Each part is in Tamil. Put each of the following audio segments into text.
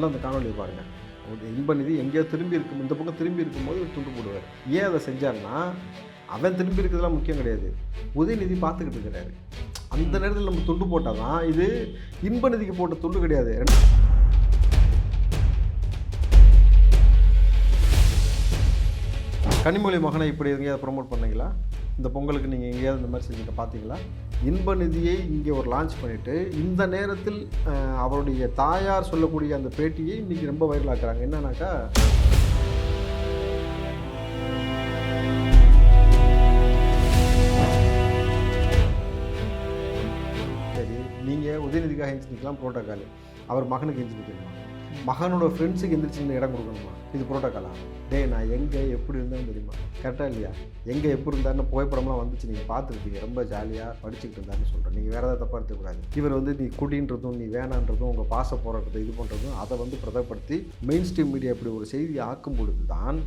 நல்லா அந்த காணொலியை பாருங்கள் ஒரு இன்பநிதி எங்கேயோ திரும்பி இருக்கும் இந்த பக்கம் திரும்பி இருக்கும்போது துண்டு போடுவார். ஏன் அதை செஞ்சார்னா அவன் திரும்பி இருக்கிறதுலாம் முக்கியம் கிடையாது. உதயநிதி பார்த்துக்கிட்டு இருக்கிறாரு. அந்த நேரத்தில் நம்ம துண்டு போட்டால் தான் இது இன்பநிதிக்கு போட்ட துண்டு கிடையாது. கனிமொழி மகனை இப்படி எங்கேயாவது ப்ரொமோட் பண்ணீங்களா? இந்த பொங்கலுக்கு நீங்கள் எங்கேயாவது இந்த மாதிரி செஞ்சுட்டு பார்த்தீங்களா? இன்ப நிதியை இங்கே ஒரு லான்ச் பண்ணிவிட்டு இந்த நேரத்தில் அவருடைய தாயார் சொல்லக்கூடிய அந்த பேட்டியை இன்றைக்கி ரொம்ப வைரலாக்குறாங்க. என்னன்னாக்கா சரி நீங்கள் உதயநிதிக்காக எஞ்சி நிற்கலாம் புரோட்டோக்கால் அவர் மகனுக்கு எஞ்சி நிற்கலாம் மகனோட ஃப்ரெண்ட்ஸுக்கு எந்திரிச்சு இடம் கொடுக்கணுமா? இது புரோட்டோக்காலா டே நான் எங்கே எப்படி இருந்தேன்னு தெரியுமா? கரெக்டாக இல்லையா? எங்கே எப்படி இருந்தாருன்னு புகைப்படம்லாம் வந்துச்சு. நீங்கள் பார்த்துருப்பீங்க. ரொம்ப ஜாலியாக படிச்சுக்கிட்டு இருந்தாருன்னு சொல்கிறேன் நீங்கள் வேறு ஏதாவது தப்பாக எடுத்துக்கூடாது இவர் வந்து நீ குடின்றதும் நீ வேணான்றதும் உங்கள் பாச போராட்டத்தை இது பண்ணுறதும் அதை வந்து பிரதப்படுத்தி மெயின் ஸ்ட்ரீம் மீடியா இப்படி ஒரு செய்தியை ஆக்கும் பொழுது தான்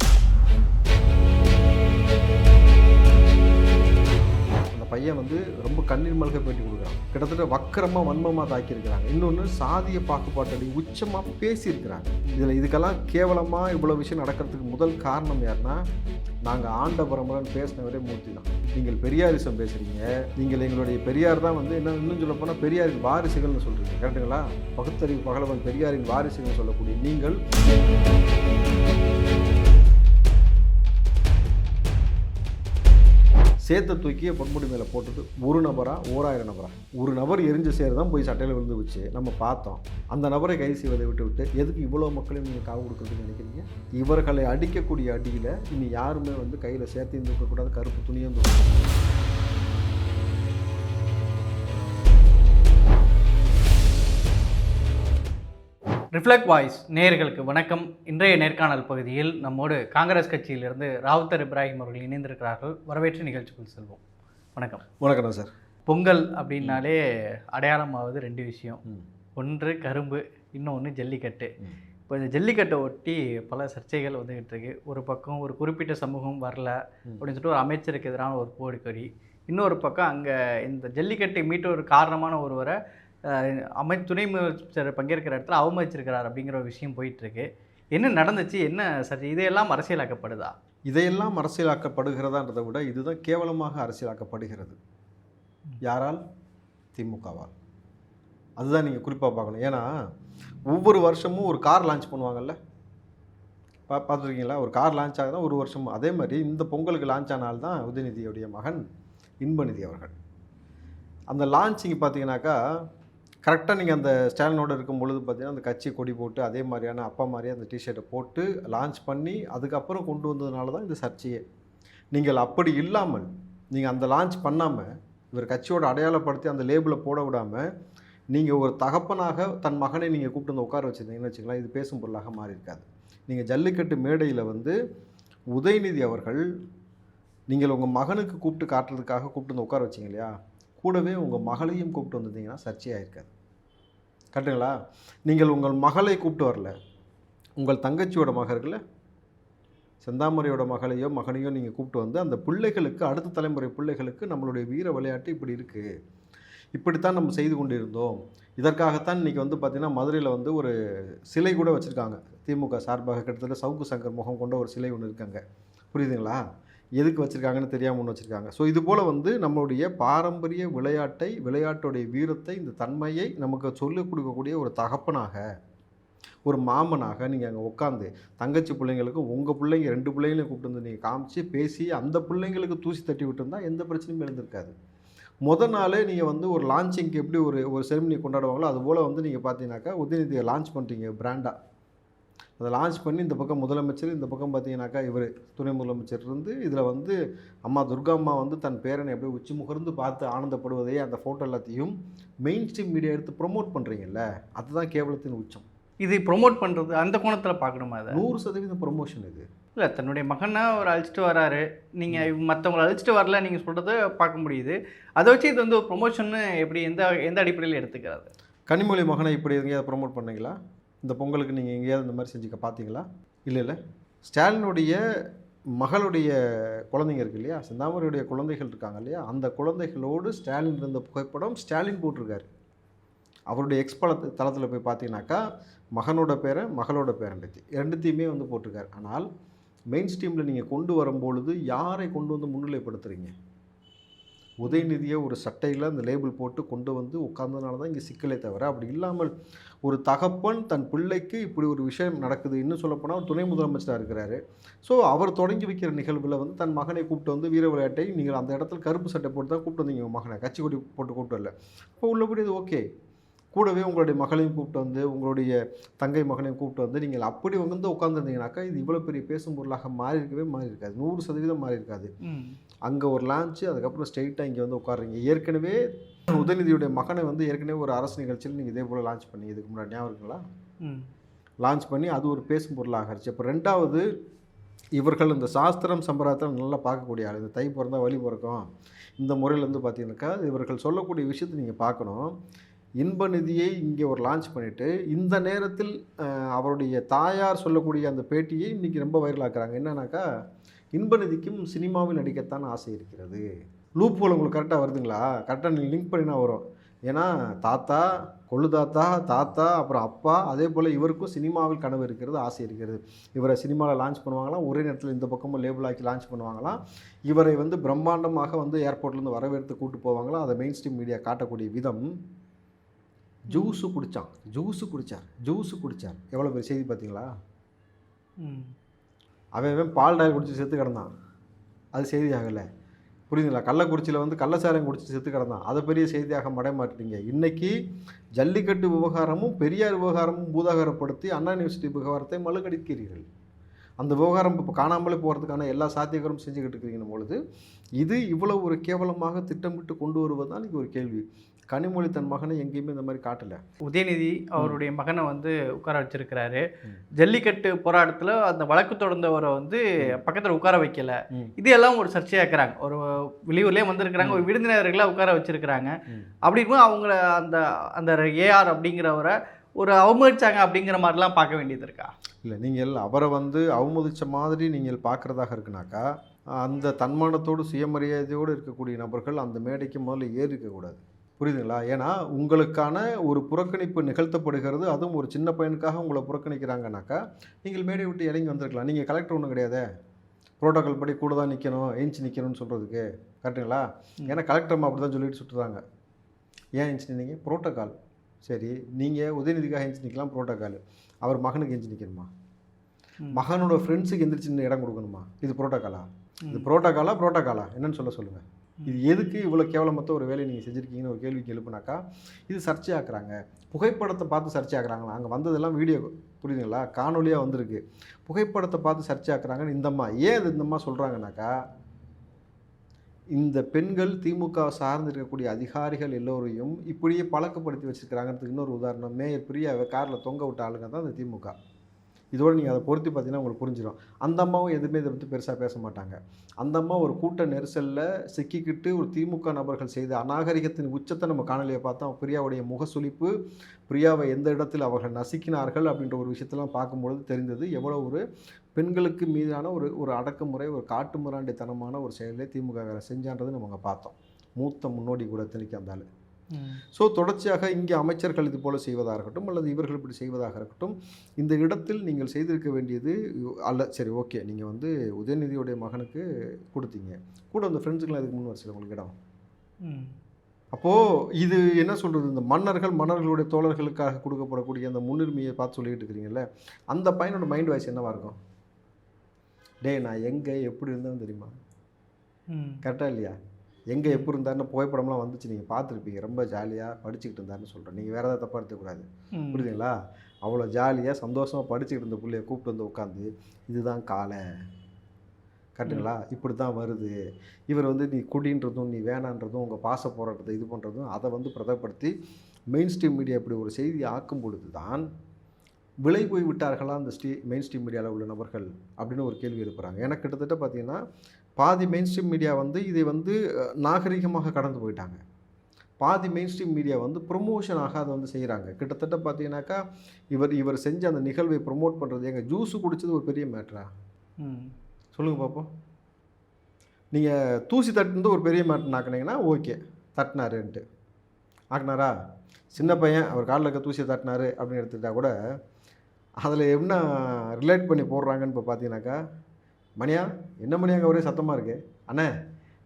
பையன் வந்து ரொம்ப கண்ணீர் மல்க பேட்டி கொடுக்குறான். கிட்டத்தட்ட வக்கரமாக வன்மமாக தாக்கியிருக்கிறாங்க. இன்னொன்று சாதிய பாகுபாட்டடி உச்சமாக பேசியிருக்கிறாங்க. இதில் இதுக்கெல்லாம் கேவலமாக இவ்வளோ விஷயம் நடக்கிறதுக்கு முதல் காரணம் யாருன்னா நாங்கள் ஆண்ட பரம்பரைன்னு பேசினவரே மூர்த்தி தான். நீங்கள் பெரியாரிசம் பேசுகிறீங்க நீங்கள் எங்களுடைய பெரியார் தான் வந்து என்ன இன்னும் சொல்ல போனால் பெரியாரின் வாரிசுகள்னு சொல்கிறீங்க கரெக்டுங்களா பகுத்தறிவு பகலவன் பெரியாரின் வாரிசுகள்னு சொல்லக்கூடிய நீங்கள் சேத்தை தூக்கி பொன்முடி மேலே போட்டது ஒரு நபரா ஓராயிரம் நபரா? ஒரு நபர் எரிஞ்ச சேர் தான் போய் சட்டையில் விழுந்து வச்சு நம்ம பார்த்தோம். அந்த நபரை கைது செய்வதை விட்டு விட்டு எதுக்கு இவ்வளோ மக்களையும் நீங்கள் காவு கொடுக்குறதுன்னு நினைக்கிறீங்க? இவர்களை அடிக்கக்கூடிய அடியில் இனி யாருமே வந்து கையில் சேர்த்து தூக்கக்கூடாது கருப்பு துணியும் தூக்கணும் ரிஃப்ளெக்ட் வாய்ஸ் நேயர்களுக்கு வணக்கம். இன்றைய நேர்காணல் பகுதியில் நம்மோடு காங்கிரஸ் கட்சியிலிருந்து ராவுத்தர் இப்ராஹிம் அவர்கள் இணைந்திருக்கிறார்கள். வரவேற்று நிகழ்ச்சிக்குள் செல்வோம். வணக்கம். வணக்கம் சார். பொங்கல் அப்படின்னாலே அடையாளமாவது ரெண்டு விஷயம். ஒன்று கரும்பு இன்னொன்று ஜல்லிக்கட்டு. இப்போ இந்த ஜல்லிக்கட்டை ஒட்டி பல சர்ச்சைகள் வந்துகிட்டு இருக்கு. ஒரு பக்கம் ஒரு குறிப்பிட்ட சமூகம் வரல. அப்படின்னு சொல்லிட்டு ஒரு அமைச்சருக்கு எதிரான ஒரு போடுக்கறி இன்னொரு பக்கம் அங்கே இந்த ஜல்லிக்கட்டை மீட்ட ஒரு காரணமான ஒருவரை அமை துணை முதலமைச்சர் பங்கேற்கிற இடத்துல அவமதிச்சிருக்கிறார் அப்படிங்கிற ஒரு விஷயம் போயிட்டுருக்கு. என்ன நடந்துச்சு? என்ன சரி இதையெல்லாம் அரசியலாக்கப்படுதா? இதையெல்லாம் அரசியலாக்கப்படுகிறதான்றதை விட இதுதான் கேவலமாக அரசியலாக்கப்படுகிறது. யாரால்? திமுகவால். அதுதான் நீங்கள் குறிப்பாக பார்க்கணும். ஏன்னா ஒவ்வொரு வருஷமும் ஒரு கார் லான்ச் பண்ணுவாங்கல்ல? பா பார்த்துருக்கீங்களா? ஒரு கார் லான்ச் ஆகுதான் ஒரு வருஷமும். அதே மாதிரி இந்த பொங்கலுக்கு லான்ச் ஆனால் தான் உதயநிதியுடைய மகன் இன்பநிதி அவர்கள். அந்த லான்ச்சிங் பார்த்தீங்கன்னாக்கா கரெக்டாக நீங்கள் அந்த ஸ்டாலினோடு இருக்கும் பொழுது பார்த்தீங்கன்னா அந்த கட்சி கொடி போட்டு அதே மாதிரியான அப்பா மாதிரியே அந்த டிஷர்ட்டை போட்டு லான்ச் பண்ணி அதுக்கப்புறம் கொண்டு வந்ததுனால தான் இந்த சர்ச்சையே. நீங்கள் அப்படி இல்லாமல் நீங்கள் அந்த லான்ச் பண்ணாமல் இவர் கட்சியோட அடையாளப்படுத்தி அந்த லேபிளை போட விடாமல் நீங்கள் ஒரு தகப்பனாக தன் மகனை நீங்கள் கூப்பிட்டு வந்து உட்கார வச்சுருந்தீங்கன்னு வச்சுக்கலாம் இது பேசும் பொருளாக மாறி இருக்காது. நீங்கள் ஜல்லிக்கட்டு மேடையில் வந்து உதயநிதி அவர்கள் நீங்கள் உங்கள் மகனுக்கு கூப்பிட்டு காட்டுறதுக்காக கூப்பிட்டு வந்து உட்கார வச்சிங்க இல்லையா? கூடவே உங்கள் மகளையும் கூப்பிட்டு வந்திருந்தீங்கன்னா சர்ச்சையாக இருக்காது கரெக்டுங்களா நீங்கள் உங்கள் மகளை கூப்பிட்டு வரல. உங்கள் தங்கச்சியோட மகர்களை செந்தாமரையோட மகளையோ மகனையோ நீங்கள் கூப்பிட்டு வந்து அந்த பிள்ளைகளுக்கு அடுத்த தலைமுறை பிள்ளைகளுக்கு நம்மளுடைய வீர விளையாட்டு இப்படி இருக்குது இப்படித்தான் நம்ம செய்து கொண்டிருந்தோம். இதற்காகத்தான் இன்றைக்கி வந்து பார்த்திங்கன்னா மதுரையில் வந்து ஒரு சிலை கூட வச்சுருக்காங்க. திமுக சார்பாக கிட்டத்தட்ட சவுக்கு சங்கர் முகம் கொண்ட ஒரு சிலை ஒன்று இருக்காங்க. புரியுதுங்களா? எதுக்கு வச்சுருக்காங்கன்னு தெரியாமல் ஒன்று வச்சுருக்காங்க. ஸோ இது போல் வந்து நம்மளுடைய பாரம்பரிய விளையாட்டை விளையாட்டுடைய வீரத்தை இந்த தன்மையை நமக்கு சொல்லிக் கொடுக்கக்கூடிய ஒரு தகப்பனாக ஒரு மாமனாக நீங்கள் அங்கே உட்காந்து தங்கச்சி பிள்ளைங்களுக்கு உங்கள் பிள்ளைங்க ரெண்டு பிள்ளைங்களையும் கூப்பிட்டு வந்து நீங்கள் காமிச்சு பேசி அந்த பிள்ளைங்களுக்கு தூசி தட்டி விட்டுருந்தா எந்த பிரச்சனையும் எழுந்திருக்காது முத நாளே நீங்கள் வந்து ஒரு லான்ச்சிங்க்கு எப்படி ஒரு ஒரு செரிமனி கொண்டாடுவாங்களோ அது போல் வந்து நீங்கள் பார்த்தீங்கன்னாக்கா உதயநிதியை லான்ச் பண்ணுறீங்க பிராண்டாக அதை லான்ச் பண்ணி இந்த பக்கம் முதலமைச்சர் இந்த பக்கம் பார்த்தீங்கன்னாக்கா இவர் துணை முதலமைச்சர் இருந்து இதில் வந்து அம்மா துர்கா அம்மா வந்து தன் பேரனை அப்படியே உச்சி முகர்ந்து பார்த்து ஆனந்தப்படுவதை அந்த ஃபோட்டோ எல்லாத்தையும் மெயின் ஸ்ட்ரீம் மீடியா எடுத்து ப்ரொமோட் பண்ணுறீங்கல்ல அதுதான் கேவலத்தின் உச்சம். இது ப்ரொமோட் பண்ணுறது அந்த கோணத்தில் பார்க்கணுமா அதை நூறு சதவீதம் ப்ரொமோஷன் இது. இல்லை தன்னுடைய மகனை அவர் அழைச்சிட்டு வராரு. நீங்கள் மற்றவங்களை அழைச்சிட்டு வரல நீங்கள் சொல்கிறத பார்க்க முடியுது. அதை வச்சு இது வந்து ஒரு ப்ரொமோஷன்னு எப்படி எந்த எந்த அடிப்படையில் எடுத்துக்கிறது? கனிமொழி மகனை இப்படி எங்கேயாவது ப்ரோமோட் பண்ணீங்களா? இந்த பொங்கலுக்கு நீங்கள் எங்கேயாவது இந்த மாதிரி செஞ்சுக்க பார்த்தீங்களா இல்லை இல்லை. ஸ்டாலினுடைய மகளுடைய குழந்தைங்க இருக்கு இல்லையா? சிந்தாமரியுடைய குழந்தைகள் இருக்காங்க இல்லையா? அந்த குழந்தைகளோடு ஸ்டாலின் இருந்த புகைப்படம் ஸ்டாலின் போட்டிருக்காரு. அவருடைய எக்ஸ் பல தளத்தில் போய் பார்த்தீங்கன்னாக்கா மகனோட பேரை மகளோட பேரன் ரெண்டுத்தையுமே வந்து போட்டிருக்காரு. ஆனால் மெயின் ஸ்ட்ரீமில் நீங்கள் கொண்டு வரும்பொழுது யாரை கொண்டு வந்து முன்னிலைப்படுத்துகிறீங்க உதயநிதியை ஒரு சட்டையில் அந்த லேபிள் போட்டு கொண்டு வந்து உட்கார்ந்ததுனால தான் இங்கே சிக்கலே தவிர அப்படி இல்லாமல் ஒரு தகப்பன் தன் பிள்ளைக்கு இப்படி ஒரு விஷயம் நடக்குது இன்னும் சொல்லப்போனால் துணை முதலமைச்சராக இருக்கிறாரு. ஸோ அவர் தொடங்கி வைக்கிற நிகழ்வில் வந்து தன் மகனை கூப்பிட்டு வந்து வீர விளையாட்டை நீங்கள் அந்த இடத்துல கருப்பு சட்டை போட்டு தான் கூப்பிட்டு வந்தீங்க மகனை. கட்சி கொடி போட்டு கூப்பிட்டு வரல. இப்போ உள்ளபடி இது ஓகே கூடவே உங்களுடைய மகளையும் கூப்பிட்டு வந்து உங்களுடைய தங்கை மகனையும் கூப்பிட்டு வந்து நீங்கள் அப்படி வந்து உட்காந்துருந்தீங்கனாக்கா இது இவ்வளோ பெரிய பேசும் பொருளாக மாறி இருக்கவே மாறி இருக்காது. நூறு சதவீதம் மாறி இருக்காது. அங்கே ஒரு லான்ச்சு அதுக்கப்புறம் ஸ்ட்ரெயிட்டாக இங்கே வந்து உட்காருறீங்க. ஏற்கனவே உதயநிதியுடைய மகனை வந்து ஏற்கனவே ஒரு அரசு நிகழ்ச்சியில் நீங்கள் இதே போல் லான்ச் பண்ணி இதுக்கு முன்னாடி ஞாபகம் இருக்குங்களா? ம். லான்ச் பண்ணி அது ஒரு பேசும் பொருளாக ஆச்சு அப்போ ரெண்டாவது இவர்கள் இந்த சாஸ்திரம் சம்பிரதாயத்தில் நல்லா பார்க்கக்கூடிய ஆள். இந்த தை பிறந்தா வழி பிறக்கும். இந்த முறையில் வந்து பார்த்தீங்கன்னாக்கா இவர்கள் சொல்லக்கூடிய விஷயத்தை நீங்கள் பார்க்கணும். இன்ப நிதியை இங்கே ஒரு லான்ச் பண்ணிவிட்டு இந்த நேரத்தில் அவருடைய தாயார் சொல்லக்கூடிய அந்த பேட்டியை இன்றைக்கி ரொம்ப வைரலாக்குறாங்க. என்னன்னாக்கா இன்ப நிதிக்கும் சினிமாவில் நடிக்கத்தான் ஆசை இருக்கிறது. லூப் போல் உங்களுக்கு கரெக்டாக வருதுங்களா? கரெக்டாக நீங்கள் லிங்க் பண்ணினா வரும். ஏன்னா தாத்தா கொள்ளு தாத்தா தாத்தா அப்புறம் அப்பா அதே போல் இவருக்கும் சினிமாவில் கனவு இருக்கிறது ஆசை இருக்கிறது. இவரை சினிமாவில் லான்ச் பண்ணுவாங்களாம் ஒரே நேரத்தில் இந்த பக்கமும் லேபிள் ஆக்கி லான்ச் பண்ணுவாங்களாம். இவரை வந்து பிரம்மாண்டமாக வந்து ஏர்போர்ட்லேருந்து வரவேற்று கூட்டு போவாங்களாம். அதை மெயின் ஸ்ட்ரீம் மீடியா காட்டக்கூடிய விதம் ஜூஸு குடித்தான் ஜூஸு குடித்தார் ஜூஸு குடித்தார் எவ்வளோ பெரிய செய்தி பார்த்தீங்களா? அவன் அவன் பால் டாயில் குடிச்சு செத்து கிடந்தான். அது செய்தி ஆகலை. புரியுதுங்களா? கள்ளக்குறிச்சியில் வந்து கள்ளச்சாரம் குடிச்சு செத்து கிடந்தான். அதை பெரிய செய்தியாக மடைய மாட்டீங்க இன்னைக்கு ஜல்லிக்கட்டு விவகாரமும் பெரியார் விவகாரமும் பூதாகரப்படுத்தி அண்ணா யூனிவர்சிட்டி விவகாரத்தை மழுக்கடிக்கிறீர்கள் அந்த விவகாரம் இப்போ காணாமலே போகிறதுக்கான எல்லா சாத்தியங்களும் செஞ்சுக்கிட்டு இருக்கிறீங்க பொழுது இது இவ்வளவு ஒரு கேவலமாக திட்டமிட்டு கொண்டு வருவது தான் ஒரு கேள்வி. கனிமொழி தன் மகனை எங்கேயுமே இந்த மாதிரி காட்டலை. உதயநிதி அவருடைய மகனை வந்து உட்கார வச்சிருக்கிறாரு. ஜல்லிக்கட்டு போராட்டத்தில் அந்த வழக்கு தொடர்ந்தவரை வந்து பக்கத்தில் உட்கார வைக்கல. இது எல்லாம் ஒரு சர்ச்சையாக்குறாங்க. ஒரு வெளியூர்லேயே வந்திருக்கிறாங்க. ஒரு விருந்தினர்களை உட்கார வச்சிருக்கிறாங்க. அப்படி இருக்கும்போது அவங்கள அந்த அந்த ஏஆர் அப்படிங்கிறவரை ஒரு அவமதிச்சாங்க அப்படிங்கிற மாதிரிலாம் பார்க்க வேண்டியது இருக்கா? இல்லை நீங்கள் அவரை வந்து அவமதித்த மாதிரி நீங்கள் பார்க்குறதாக இருக்குனாக்கா அந்த தன்மானத்தோடு சுயமரியாதையோடு இருக்கக்கூடிய நபர்கள் அந்த மேடைக்கு முதல்ல ஏறி இருக்கக்கூடாது. புரியுதுங்களா? ஏன்னா உங்களுக்கான ஒரு புறக்கணிப்பு நிகழ்த்தப்படுகிறது. அதுவும் ஒரு சின்ன பையனுக்காக உங்களை புறக்கணிக்கிறாங்கனாக்கா நீங்கள் மேடை விட்டு இறங்கி வந்திருக்கலாம். நீங்கள் கலெக்டர் ஒன்றும் கிடையாதே? புரோட்டோகால் படி கூட தான் நிற்கணும் ஏஞ்சி நிற்கணும்னு சொல்கிறதுக்கு கரெக்டுங்களா. ஏன்னா கலெக்டர் அம்மா அப்படி தான் சொல்லிட்டு சுட்டுறாங்க ஏன் ஏஞ்சி நின்னீங்க? புரோட்டோகால். சரி நீங்கள் உதயநிதிக்காக ஏஞ்சி நிற்கலாம் புரோட்டோகால். அவர் மகனுக்கு ஏஞ்சி நிற்கணுமா. மகனோட ஃப்ரெண்ட்ஸுக்கு எந்திரிச்சு இடம் கொடுக்கணுமா? இது புரோட்டோகாலா? இது ம். புரோட்டோகாலா புரோட்டோகாலா? என்னன்னு சொல்ல சொல்லுங்கள் இது எதுக்கு இவ்வளோ கேவலமற்ற ஒரு வேலையை நீங்கள் செஞ்சுருக்கீங்கன்னு ஒரு கேள்விக்கு எழுப்புனாக்கா இது சர்ச்சையாக்குறாங்க. புகைப்படத்தை பார்த்து சர்ச்சையாக்குறாங்களா அங்கே வந்ததெல்லாம் வீடியோ புரியுதுங்களா? காணொலியாக வந்திருக்கு. புகைப்படத்தை பார்த்து சர்ச்சையாக்குறாங்கன்னு இந்தம்மா ஏன் அது இந்தம்மா சொல்கிறாங்கனாக்கா இந்த பெண்கள் திமுக சார்ந்து இருக்கக்கூடிய அதிகாரிகள் எல்லோரையும் இப்படியே பழக்கப்படுத்தி வச்சிருக்கிறாங்கிறதுக்கு இன்னொரு உதாரணம். மேயர் பிரியாவை காரில் தொங்க விட்ட ஆளுங்க தான் இந்த திமுக. இதோடு நீங்கள் அதை பொருத்தி பார்த்தீங்கன்னா உங்களுக்கு புரிஞ்சிடும் அந்த அம்மாவும் எதுவுமே இதை பற்றி பெருசாக பேச மாட்டாங்க. அந்த அம்மா ஒரு கூட்ட நெரிசலில் சிக்கிக்கிட்டு ஒரு திமுக நபர்கள் செய்த அநாகரிகத்தின் உச்சத்தை நம்ம காணொலியை பார்த்தோம் பிரியாவுடைய முகசுளிப்பு பிரியாவை எந்த இடத்தில் அவர்கள் நசுக்கினார்கள் அப்படின்ற ஒரு விஷயத்தெல்லாம் பார்க்கும்பொழுது தெரிந்தது. எவ்வளோ ஒரு பெண்களுக்கு மீதான ஒரு ஒரு அடக்குமுறை ஒரு காட்டுமிராண்டித்தனமான ஒரு செயலை திமுக செஞ்சான்றது நம்ம அங்கே பார்த்தோம். மூத்த முன்னோடி கூட திணிக்க அந்த ஸோ தொடர்ச்சியாக இங்கே அமைச்சர்கள் இது போல செய்வதாக இருக்கட்டும் அல்லது இவர்கள் இப்படி செய்வதாக இருக்கட்டும் இந்த இடத்தில் நீங்கள் செய்திருக்க வேண்டியது அல்ல சரி ஓகே நீங்கள் வந்து உதயநிதியுடைய மகனுக்கு கொடுத்தீங்க. கூட அந்த ஃப்ரெண்ட்ஸுக்கெலாம் இதுக்கு முன் வரிசையில் உங்களுக்கு இடம். அப்போது இது என்ன சொல்கிறது இந்த மன்னர்கள் மன்னர்களுடைய தோழர்களுக்காக கொடுக்கப்படக்கூடிய அந்த முன்னுரிமையை பார்த்து சொல்லிட்டு இருக்கிறீங்கல்ல அந்த பையனோட மைண்ட் வாய்ஸ் என்னவாக இருக்கும்? டேய் நான் எங்கே எப்படி இருந்தேன்னு தெரியுமா. கரெக்டாக இல்லையா? எங்கே எப்படி இருந்தாருன்னு புகைப்படம்லாம் வந்துச்சு. நீங்கள் பார்த்துருப்பீங்க. ரொம்ப ஜாலியாக படிச்சுக்கிட்டு இருந்தாருன்னு சொல்கிறேன் நீங்கள் வேறு ஏதாவது தப்பாக எடுத்துக்கூடாது. புரியுதுங்களா? அவ்வளோ ஜாலியாக சந்தோஷமாக படிச்சுக்கிட்டு இருந்த பிள்ளைய கூப்பிட்டு வந்து உட்காந்து இதுதான் காலை. கரெக்டுங்களா இப்படி தான் வருது. இவர் வந்து நீ குடின்றதும் நீ வேணான்றதும் உங்கள் பாச போராட்டத்தை இது பண்ணுறதும் அதை வந்து பிரதப்படுத்தி மெயின் ஸ்ட்ரீம் மீடியா இப்படி ஒரு செய்தி ஆக்கும் பொழுது தான் விலை போய் விட்டார்களா அந்த ஸ்டீ மெயின் ஸ்ட்ரீம் மீடியாவில் உள்ள நபர்கள்? அப்படின்னு ஒரு கேள்வி எழுப்புறாங்க. எனக்கு கிட்டத்தட்ட பார்த்தீங்கன்னா பாதி மெயின் ஸ்ட்ரீம் மீடியா வந்து இதை வந்து நாகரிகமாக கடந்து போயிட்டாங்க. பாதி மெயின் ஸ்ட்ரீம் மீடியா வந்து ப்ரொமோஷனாக அதை வந்து செய்கிறாங்க கிட்டத்தட்ட பார்த்தீங்கன்னாக்கா இவர் இவர் செஞ்ச அந்த நிகழ்வை ப்ரொமோட் பண்ணுறது எங்கள் ஜூஸு குடிச்சது ஒரு பெரிய மேட்ரா ம். சொல்லுங்கள் பார்ப்போம் நீங்கள் தூசி தட்டுனது ஒரு பெரிய மேட்ரு நாக்குனீங்கன்னா ஓகே தட்டினாருன்ட்டு. ஆக்குனாரா? சின்ன பையன் அவர் காலில் இருக்க தூசியை தட்டினாரு அப்படின்னு எடுத்துக்கிட்டா கூட அதில் என்ன ரிலேட் பண்ணி போடுறாங்கன்னு இப்போ பார்த்தீங்கன்னாக்கா மணியா என்ன மணியாங்க ஒரே சத்தமாக இருக்கு? அண்ணே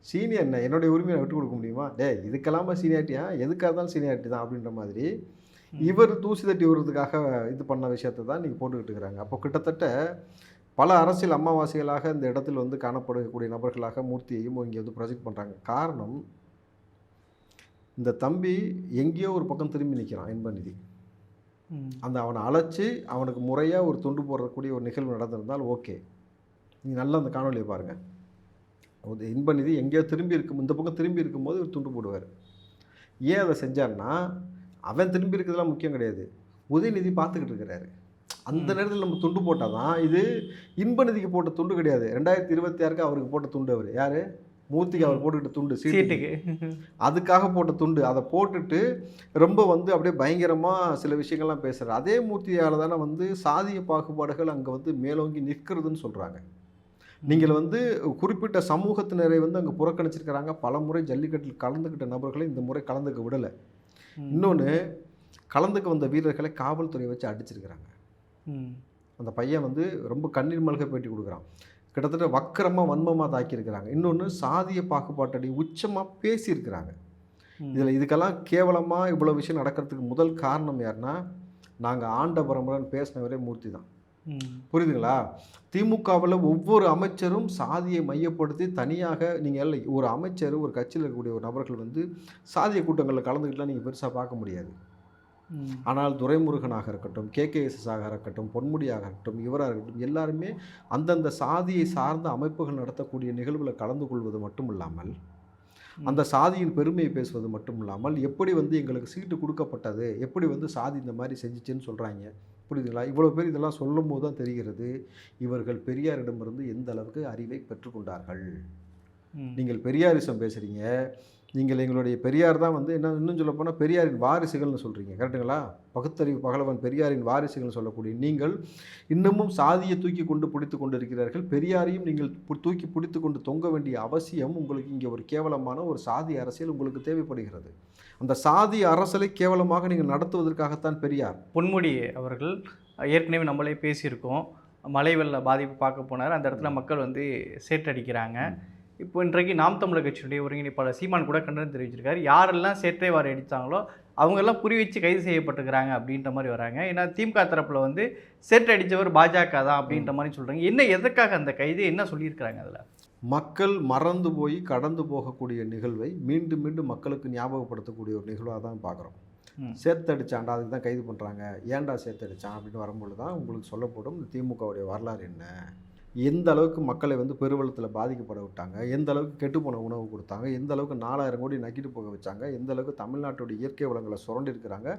சீனியர் என்ன என்னுடைய உரிமையை விட்டு கொடுக்க முடியுமா? டே இதுக்கெல்லாமா சீனியாரிட்டியா எதுக்காக இருந்தாலும் சீனியாரிட்டி தான் அப்படின்ற மாதிரி இவர் தூசி தட்டி விடுறதுக்காக இது பண்ண விஷயத்தை தான் நீங்கள் போட்டுக்கிட்டு இருக்கிறாங்க. அப்போ கிட்டத்தட்ட பல அரசியல் அமாவாசைகளாக இந்த இடத்தில் வந்து காணப்படக்கூடிய நபர்களாக மூர்த்தியையும் இங்கே வந்து ப்ரொஜெக்ட் பண்ணுறாங்க காரணம் இந்த தம்பி எங்கேயோ ஒரு பக்கம் திரும்பி நிற்கிறான் இன்பநிதி. அந்த அவனை அழைச்சி அவனுக்கு முறையாக ஒரு துண்டு போடக்கூடிய ஒரு நிகழ்வு நடந்திருந்தால் ஓகே. நீங்கள் நல்லா அந்த காணொலியை பாருங்கள் ஒரு இன்பநிதி எங்கேயோ திரும்பி இருக்கும் இந்த பக்கம் திரும்பி இருக்கும்போது ஒரு துண்டு போடுவார். ஏன் அதை செஞ்சார்னா அவன் திரும்பி இருக்கிறதுலாம் முக்கியம் கிடையாது. உதயநிதி பார்த்துக்கிட்டு இருக்கிறாரு. அந்த நேரத்தில் நம்ம துண்டு போட்டால் தான் இது இன்பநிதிக்கு போட்ட துண்டு கிடையாது. ரெண்டாயிரத்தி இருபத்தி ஆறுக்கு அவருக்கு போட்ட துண்டு அவர். யார்? மூர்த்திக்கு அவர் போட்டுக்கிட்ட துண்டு சீட்டுக்கு. அதுக்காக போட்ட துண்டு. அதை போட்டுட்டு ரொம்ப வந்து அப்படியே பயங்கரமாக சில விஷயங்கள்லாம் பேசுகிறார் அதே மூர்த்தியால் தானே வந்து சாதிய பாகுபாடுகள் அங்கே வந்து மேலோங்கி நிற்கிறதுன்னு சொல்கிறாங்க நீங்கள் வந்து குறிப்பிட்ட சமூகத்தினரை வந்து அங்கே புறக்கணிச்சிருக்கிறாங்க பல முறை ஜல்லிக்கட்டில் கலந்துக்கிட்ட நபர்களை இந்த முறை கலந்துக்க விடலை. இன்னொன்று கலந்துக்க வந்த வீரர்களை காவல்துறை வச்சு அடிச்சிருக்கிறாங்க. அந்த பையன் வந்து ரொம்ப கண்ணீர் மல்க பேட்டி கொடுக்குறான் கிட்டத்தட்ட வக்கரமாக வன்மமாக தாக்கியிருக்கிறாங்க இன்னொன்று சாதிய பாகுபாட்டடி உச்சமாக பேசியிருக்கிறாங்க. இதில் இதுக்கெல்லாம் கேவலமாக இவ்வளோ விஷயம் நடக்கிறதுக்கு முதல் காரணம் யாருன்னா நாங்கள் ஆண்ட பரம்பரைன்னு பேசினவரே மூர்த்தி தான். புரியுதுங்களா? திமுகவில் ஒவ்வொரு அமைச்சரும் சாதியை மையப்படுத்தி தனியாக நீங்கள் இல்லை ஒரு அமைச்சர் ஒரு கட்சியில் இருக்கக்கூடிய ஒரு நபர்கள் வந்து சாதிய கூட்டங்களில் கலந்துக்கிட்டுலாம் நீங்கள் பெருசாக பார்க்க முடியாது. ஆனால் துரைமுருகனாக இருக்கட்டும் கேகேஎஸ்எஸ்ஸாக இருக்கட்டும் பொன்முடியாக இருக்கட்டும் இவராக இருக்கட்டும் எல்லாருமே அந்தந்த சாதியை சார்ந்த அமைப்புகள் நடத்தக்கூடிய நிகழ்வில் கலந்து கொள்வது மட்டும் இல்லாமல் அந்த சாதியின் பெருமையை பேசுவது மட்டும் இல்லாமல் எப்படி வந்து எங்களுக்கு சீட்டு கொடுக்கப்பட்டது எப்படி வந்து சாதி இந்த மாதிரி செஞ்சுச்சுன்னு சொல்கிறாங்க புரியுதுங்களா இவ்வளோ பேர் இதெல்லாம் சொல்லும் போது தான் தெரிகிறது இவர்கள் பெரியாரிடமிருந்து எந்த அளவுக்கு அறிவை பெற்றுக்கொண்டார்கள். நீங்கள் பெரியாரிசம் பேசுகிறீங்க நீங்கள் எங்களுடைய பெரியார் தான் வந்து என்ன இன்னும் சொல்ல போனால் பெரியாரின் வாரிசுகள்னு சொல்கிறீங்க கரெக்டுங்களா பகுத்தறிவு பகலவன் பெரியாரின் வாரிசுகள்னு சொல்லக்கூடிய நீங்கள் இன்னமும் சாதியை தூக்கி கொண்டு பிடித்து கொண்டு இருக்கிறார்கள் பெரியாரையும் நீங்கள் தூக்கி பிடித்து கொண்டு தொங்க வேண்டிய அவசியம் உங்களுக்கு இங்கே ஒரு கேவலமான ஒரு சாதி அரசியல் உங்களுக்கு தேவைப்படுகிறது. அந்த சாதி அரசலை கேவலமாக நீங்கள் நடத்துவதற்காகத்தான் பெரியார். பொன்முடி அவர்கள் ஏற்கனவே நம்மளே பேசியிருக்கோம். மழை வெள்ள பாதிப்பு பார்க்க போனார். அந்த இடத்துல மக்கள் வந்து சேற்றடிக்கிறாங்க. இப்போ இன்றைக்கு நாம் தமிழர் கட்சியுடைய ஒருங்கிணைப்பாளர் சீமான் கூட கண்டனம் தெரிவிச்சிருக்காரு. யாரெல்லாம் சேற்றை வாரி அடித்தாங்களோ அவங்கெல்லாம் குறி வச்சு கைது செய்யப்பட்டிருக்கிறாங்க அப்படின்ற மாதிரி வராங்க. ஏன்னா திமுக தரப்பில் வந்து சேற்று அடித்தவர் பாஜக தான் அப்படின்ற மாதிரி சொல்கிறாங்க என்ன எதற்காக அந்த கைது? என்ன சொல்லியிருக்கிறாங்க அதில்? மக்கள் மறந்து போய் கடந்து போகக்கூடிய நிகழ்வை மீண்டும் மீண்டும் மக்களுக்கு ஞாபகப்படுத்தக்கூடிய ஒரு நிகழ்வாக தான் பார்க்குறோம். சேர்த்தடிச்சாண்டா அதுக்கு தான் கைது பண்ணுறாங்க ஏன்டா சேர்த்தடிச்சான் அப்படின்னு வரும்பொழுது தான் உங்களுக்கு சொல்லப்படும் திமுகவுடைய வரலாறு என்ன? எந்த அளவுக்கு மக்களை வந்து பெருவெள்ளத்தில் பாதிக்கப்பட விட்டாங்க? எந்த அளவுக்கு கெட்டுப்போன உணவு கொடுத்தாங்க? எந்த அளவுக்கு நாலாயிரம் கோடி நக்கிட்டு போக வச்சாங்க? எந்த அளவுக்கு தமிழ்நாட்டுடைய இயற்கை வளங்களை சுரண்டி இருக்கிறாங்க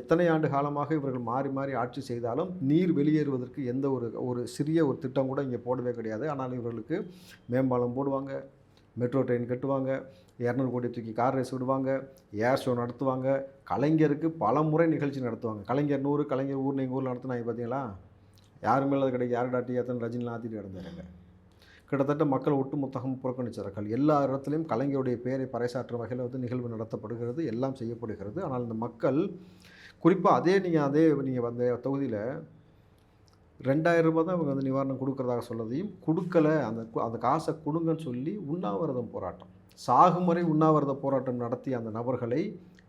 எத்தனை ஆண்டு காலமாக இவர்கள் மாறி மாறி ஆட்சி செய்தாலும் நீர் வெளியேறுவதற்கு எந்த ஒரு ஒரு சிறிய ஒரு திட்டம் கூட இங்கே போடவே கிடையாது. ஆனால் இவர்களுக்கு மேம்பாலம் போடுவாங்க மெட்ரோ ட்ரெயின் கட்டுவாங்க இரநூறு கோடி தூக்கி கார் ரேஸ் விடுவாங்க ஏர் ஷோ நடத்துவாங்க. கலைஞருக்கு பல முறை நிகழ்ச்சி நடத்துவாங்க. கலைஞர் நூறு கலைஞர் ஊர் எங்கள் ஊரில் நடத்துனாங்க பார்த்தீங்களா யாருமேல அது கிடையாது யார் டாட்டி எத்தனை ரஜினிலாம் ஆற்றிட்டு கிடந்தாருங்க. கிட்டத்தட்ட மக்கள் ஒட்டுமொத்தகம் புறக்கணிச்சார்கள். எல்லா இடத்துலையும் கலைஞருடைய பெயரை பறைசாற்றும் வகையில் வந்து நிகழ்வு நடத்தப்படுகிறது எல்லாம் செய்யப்படுகிறது. ஆனால் இந்த மக்கள் குறிப்பாக அதே நீங்கள் அதே நீங்கள் வந்த தொகுதியில் ரெண்டாயிரம் ரூபாய் தான் இவங்க வந்து நிவாரணம் கொடுக்கறதாக சொன்னதையும் கொடுக்கல. அந்த அந்த காசை கொடுங்கன்னு சொல்லி உண்ணாவிரதம் போராட்டம். சாகுமுறை உண்ணாவிரத போராட்டம் நடத்திய அந்த நபர்களை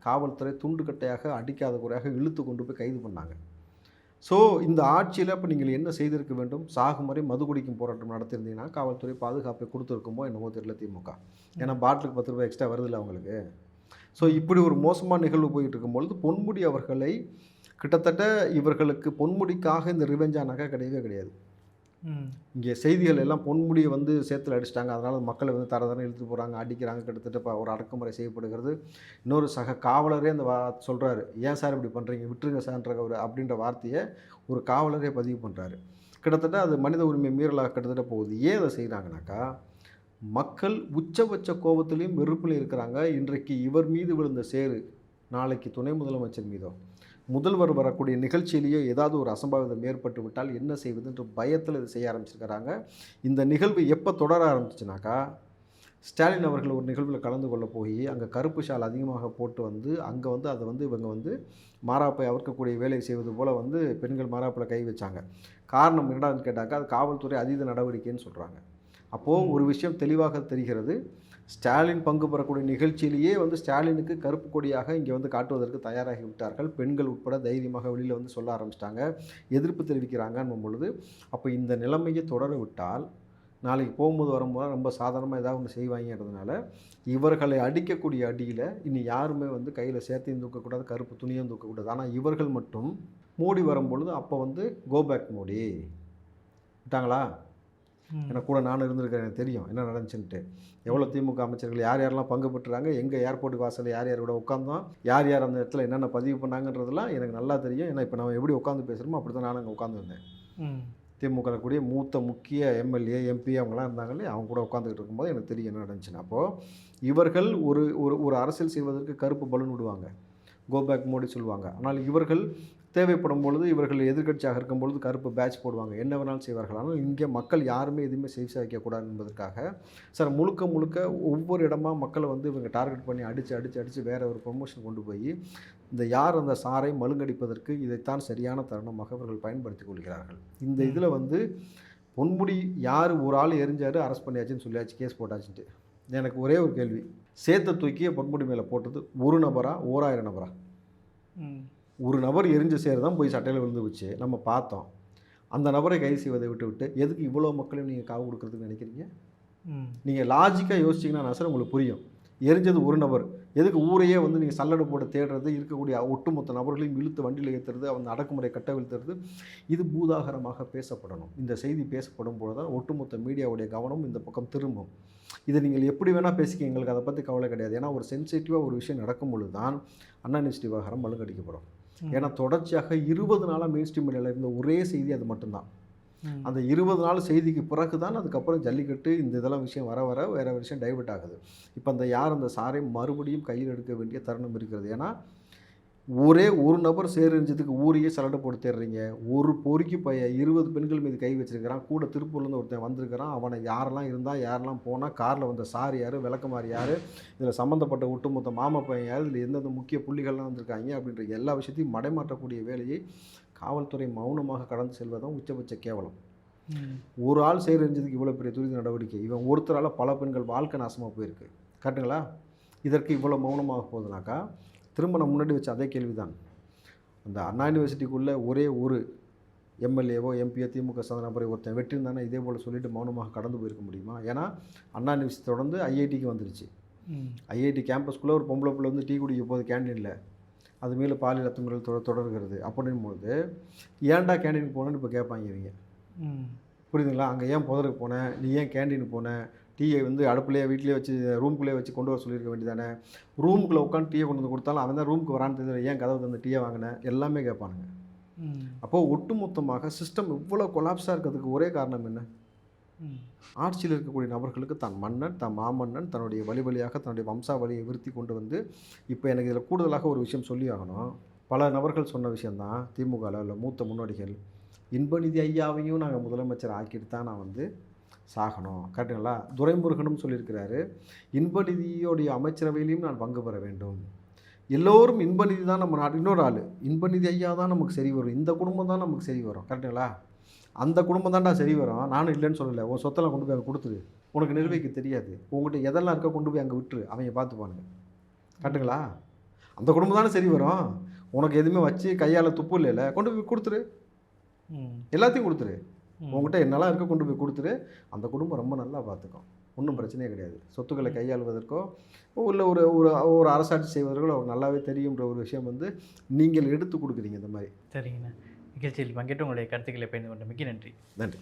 காவல்துறை துண்டுக்கட்டையாக அடிக்காத குறையாக இழுத்து கொண்டு போய் கைது பண்ணாங்க. ஸோ இந்த ஆட்சியில் இப்போ நீங்கள் என்ன செய்திருக்க வேண்டும்? சாகுமுறை மது குடிக்கும் போராட்டம் நடத்தியிருந்தீங்கன்னா காவல்துறை பாதுகாப்பை கொடுத்துருக்குமோ என்னமோ தெரியல திமுக. ஏன்னா பாட்டிலுக்கு பத்து ரூபாய் எக்ஸ்ட்ரா வருதில்ல அவங்களுக்கு. ஸோ இப்படி ஒரு மோசமான நிகழ்வு போயிட்டு இருக்கும்பொழுது பொன்முடி அவர்களை கிட்டத்தட்ட இவர்களுக்கு பொன்முடிக்காக இந்த ரிவெஞ்சானாக்கா கிடையவே கிடையாது. இங்கே செய்திகள் எல்லாம் பொன்முடியை வந்து சேத்துல அடிச்சிட்டாங்க. அதனால் மக்களை வந்து தர தரம் இழுத்து போகிறாங்க அடிக்கிறாங்க. கிட்டத்தட்ட இப்போ ஒரு அடக்குமுறை செய்யப்படுகிறது. இன்னொரு சக காவலரே அந்த வா சொல்கிறாரு ஏன் சார் இப்படி பண்ணுறீங்க விட்டுருங்க சார்ன்ற ஒரு அப்படின்ற வார்த்தையை ஒரு காவலரே பதிவு பண்ணுறாரு கிட்டத்தட்ட அது மனித உரிமை மீறலாக கிட்டத்தட்ட போகுது. ஏன் அதை செய்கிறாங்கனாக்கா மக்கள் உச்சபட்ச கோபத்திலையும் வெறுப்பிலையும் இருக்கிறாங்க. இன்றைக்கு இவர் மீது விழுந்த சேரு நாளைக்கு துணை முதலமைச்சர் மீதோ. முதல்வர் வரக்கூடிய நிகழ்ச்சியிலேயே ஏதாவது ஒரு அசம்பாவிதம் ஏற்பட்டு விட்டால் என்ன செய்வதுன்ற பயத்தில் இதை செய்ய ஆரம்பிச்சிருக்கிறாங்க இந்த நிகழ்வு எப்போ தொடர ஆரம்பிச்சுனாக்கா ஸ்டாலின் அவர்கள் ஒரு நிகழ்வில் கலந்து கொள்ள போய் அங்கே கருப்பு ஷால் அதிகமாக போட்டு வந்து அங்கே வந்து அதை வந்து இவங்க வந்து மாறாப்பை அவர்க்கக்கூடிய வேலை செய்வது போல் வந்து பெண்கள் மாறாப்பில் கை வச்சாங்க. காரணம் என்னடான்னு கேட்டாக்கா அது காவல்துறை அதீத நடவடிக்கைன்னு சொல்கிறாங்க அப்போது ஒரு விஷயம் தெளிவாக தெரிகிறது. ஸ்டாலின் பங்கு பெறக்கூடிய நிகழ்ச்சியிலேயே வந்து ஸ்டாலினுக்கு கருப்பு கொடியாக இங்கே வந்து காட்டுவதற்கு தயாராகி விட்டார்கள். பெண்கள் உட்பட தைரியமாக வெளியில் வந்து சொல்ல ஆரம்பிச்சிட்டாங்க. எதிர்ப்பு தெரிவிக்கிறாங்கன்னு பொழுது. அப்போ இந்த நிலைமையை தொடர விட்டால் நாளைக்கு போகும்போது வரும்போது ரொம்ப சாதாரணமாக ஏதாவது ஒன்று செய்வாங்கிறதுனால இவர்களை அடிக்கக்கூடிய அடியில் இனி யாருமே வந்து கையில் சேர்த்தையும் தூக்கக்கூடாது கருப்பு துணியும் தூக்கக்கூடாது. ஆனால் இவர்கள் மட்டும் மோடி வரும்பொழுது அப்போ வந்து கோபேக் மோடி. விட்டாங்களா? எனக்கு கூட நானும் இருந்திருக்கேன் எனக்கு தெரியும் என்ன நடந்துச்சுன்ட்டு. எவ்வளோ திமுக அமைச்சர்கள் யார் யாரெல்லாம் பங்கு பெற்றுறாங்க எங்கே ஏர்போர்ட் வாசல் யார் யார் கூட உட்காந்தோம் யார் யார் அந்த இடத்துல என்னென்ன பதிவு பண்ணாங்கன்றதெல்லாம் எனக்கு நல்லா தெரியும். ஏன்னா இப்போ நம்ம எப்படி உட்காந்து பேசுகிறோமோ அப்படி தான் நானும் அங்கே உட்காந்துருந்தேன். திமுக கூடிய மூத்த முக்கிய எம்எல்ஏ எம்பி அவங்களாம் இருந்தாங்களே அவங்க கூட உட்காந்துக்கிட்டு இருக்கும்போது எனக்கு தெரியும் என்ன நடந்துச்சுன்னு. அப்போது இவர்கள் ஒரு ஒரு ஒரு அரசியல் செய்வதற்கு கருப்பு பலூன் விடுவாங்க. கோ பேக் மோடி சொல்லுவாங்க. ஆனால் இவர்கள் தேவைப்படும் பொழுது இவர்கள் எதிர்க்கட்சியாக இருக்கும் பொழுது கருப்பு பேட்ச் போடுவாங்க. என்ன வேணாலும் செய்வார்கள் ஆனால் இங்கே மக்கள் யாருமே எதுவுமே செய்தி வைக்கக்கூடாது என்பதற்காக சார் முழுக்க முழுக்க ஒவ்வொரு இடமா மக்களை வந்து இவங்க டார்கெட் பண்ணி அடித்து அடித்து அடித்து வேற ஒரு ப்ரொமோஷன் கொண்டு போய் இந்த யார் அந்த சாரை மழுங்கடிப்பதற்கு இதைத்தான் சரியான தருணமாக அவர்கள் பயன்படுத்திக் கொள்கிறார்கள். இந்த. இதில் வந்து பொன்முடி யார் ஒரு ஆள் எரிஞ்சாரு அரெஸ்ட் பண்ணியாச்சுன்னு சொல்லியாச்சு கேஸ் போட்டாச்சுன்ட்டு. எனக்கு ஒரே ஒரு கேள்வி. சேத்த தூக்கி பொன்முடி மேலே போட்டது ஒரு நபரா ஓராயிரம் நபரா. ஒரு நபர் எரிஞ்ச சேர் தான் போய் சட்டையில் விழுந்து வச்சு நம்ம பார்த்தோம். அந்த நபரை கைது செய்வதை விட்டு விட்டு எதுக்கு இவ்வளோ மக்களையும் நீங்கள் காவு கொடுக்குறதுக்கு நினைக்கிறீங்க. நீங்கள் லாஜிக்காக யோசிச்சிங்கன்னா நசர் உங்களுக்கு புரியும். எரிஞ்சது ஒரு நபர். எதுக்கு ஊரையே வந்து நீங்கள் சல்லடை போட்டு தேடுறது இருக்கக்கூடிய ஒட்டுமொத்த நபர்களையும் இழுத்து வண்டியில் ஏற்றுறது அவன் அடக்குமுறை கட்டவிழ்த்துறது இது பூதாகரமாக பேசப்படணும். இந்த செய்தி பேசப்படும் போது தான் ஒட்டுமொத்த மீடியாவுடைய கவனம் இந்த பக்கம் திரும்பும். இதை நீங்கள் எப்படி வேணால் பேசிக்க எங்களுக்கு அதை பற்றி கவலை கிடையாது. ஏன்னா ஒரு சென்சிட்டிவாக ஒரு விஷயம் நடக்கும் பொழுது தான் அண்ணா விவகாரம் மழுங்கடிக்கப்படும். ஏன்னா தொடர்ச்சியாக இருபது நாளாக மெயின் ஸ்ட்ரீம் மீடியாவில் இருந்த ஒரே செய்தி அது மட்டும்தான். அந்த இருபது நாள் செய்திக்கு பிறகு தான் அதுக்கப்புறம் ஜல்லிக்கட்டு இந்த இதெல்லாம் விஷயம் வர வர வேறு விஷயம் டைவர்ட் ஆகுது. இப்போ அந்த யார் அந்த சாரை மறுபடியும் கையில் எடுக்க வேண்டிய தருணம் இருக்கிறது. ஏன்னா ஒரே ஒரு நபர் சேரஞ்சதுக்கு ஊரையே சலடை போட்டு தேடுறீங்க. ஒரு பொறுக்கி பைய இருபது பெண்கள் மீது கை வச்சிருக்கிறான். கூட திருப்பூர்லேருந்து ஒருத்தன் வந்திருக்கிறான். அவனை யாரெல்லாம் இருந்தால் யாரெல்லாம் போனால் காரில் வந்த சார் யார் விளக்கமாறு யார் இதில் சம்மந்தப்பட்ட ஒட்டுமொத்த மாமா பையன் யார் இதில் எந்தெந்த முக்கிய புள்ளிகள்லாம் வந்திருக்காங்க அப்படின்ற எல்லா விஷயத்தையும் மடைமாற்றக்கூடிய வேலையை காவல்துறை மௌனமாக கடந்து செல்வதும் உச்சபட்ச கேவலம். ஒரு ஆள் செய்கிறதுக்கு இவ்வளோ பெரிய துரித நடவடிக்கை. இவன் ஒருத்தரால் பல பெண்கள் வாழ்க்கை நாசமாக போயிருக்கு. கரெக்டுங்களா இதற்கு இவ்வளோ மௌனமாக போகுதுனாக்கா திரும்ப நான் முன்னாடி வச்ச அதே கேள்விதான். அந்த அண்ணா யூனிவர்சிட்டிக்குள்ளே ஒரே ஒரு எம்எல்ஏவோ எம்பியோ திமுக சாதன நபரை ஒருத்தன் வெட்டியிருந்தானே இதே போல் சொல்லிட்டு மௌனமாக கடந்து போயிருக்க முடியுமா? ஏன்னா அண்ணா யூனிவர்சிட்டி தொடர்ந்து ஐஐடிக்கு வந்துருச்சு. ஐஐடி கேம்பஸ்க்குள்ளே ஒரு பொம்பளை பிள்ளை வந்து டீ குடிக்க போகுது கேண்டீனில் அது மேலே பாலியல் அத்துமுறைகள் தொடர் தொடர்கிறது. அப்படின்போது ஏன்டா கேண்டீனுக்கு போனேன்னு இப்போ கேட்பாங்க இவங்க. புரியுதுங்களா? அங்கே ஏன் புதருக்கு போனேன் நீ ஏன் கேண்டீனுக்கு போன? டீயை வந்து அடுப்புலேயே வீட்லேயே வச்சு ரூம்குள்ளேயே வச்சு கொண்டு வர சொல்லியிருக்க வேண்டியதானே? ரூமுக்குள்ளே உட்காந்து டீயை கொண்டு வந்து கொடுத்தாலும் அவன் தான் ரூமுக்கு வரான்னு தெரியல ஏன் கதவு தந்து டீயை வாங்கினேன் எல்லாமே கேட்பானுங்க. அப்போது ஒட்டுமொத்தமாக சிஸ்டம் இவ்வளோ கொலாப்ஸாக இருக்கிறதுக்கு ஒரே காரணம் என்ன. ஆட்சியில் இருக்கக்கூடிய நபர்களுக்கு தன் மன்னன் தன் மாமன்னன் தன்னுடைய வழி வழியாக தன்னுடைய வம்சாவளியை விருத்தி கொண்டு வந்து இப்போ எனக்கு இதில் கூடுதலாக ஒரு விஷயம் சொல்லி ஆகணும். பல நபர்கள் சொன்ன விஷயந்தான் திமுகவில் உள்ள மூத்த முன்னோடிகள். இன்பநிதி ஐயாவையும் நாங்கள் முதலமைச்சர் ஆக்கிட்டு தான் நான் வந்து சாகணும். கரெக்டுங்களா? துரைமுருகனும் சொல்லியிருக்கிறாரு இன்பநிதியோடைய அமைச்சரவையிலையும் நான் பங்கு பெற வேண்டும். எல்லோரும் இன்பநிதி தான் நம்ம நாட்டு இன்னொரு ஆள் இன்பநிதி ஐயா தான் நமக்கு சரி வரும். இந்த குடும்பம் தான் நமக்கு சரி வரும். கரெக்டுங்களா? அந்த குடும்பம் தான்டா சரி வரும். நானும் இல்லைன்னு சொல்லலை. உன் சொத்தெல்லாம் கொண்டு போய் அங்கே கொடுத்துரு. உனக்கு நிர்வகிக்க தெரியாது. உங்கள்கிட்ட எதெல்லாம் இருக்கோ கொண்டு போய் அங்கே விட்டுரு. அவங்க பார்த்துப்பானுங்க கரெக்டுங்களா? அந்த குடும்பம் தானே சரி வரும். உனக்கு எதுவுமே வச்சு கையால் துப்பு இல்லைல்ல. கொண்டு போய் கொடுத்துரு. ம். எல்லாத்தையும் கொடுத்துரு. உங்ககிட்ட என்னெல்லாம் இருக்க கொண்டு போய் கொடுத்துரு. அந்த குடும்பம் ரொம்ப நல்லா பார்த்துக்கும். ஒன்றும் பிரச்சனையே கிடையாது. சொத்துக்களை கையாளுவதற்கோ இல்லை ஒரு ஒரு ஒரு அரசாட்சி செய்வதற்கோ அவர் நல்லாவே தெரியுன்ற ஒரு விஷயம் வந்து நீங்கள் எடுத்து கொடுக்குறீங்க இந்த மாதிரி. சரிங்கண்ணா. நிகழ்ச்சியில் பங்கேற்று உங்களுடைய கருத்துக்களை பயந்து கொண்ட மிக்க நன்றி. நன்றி.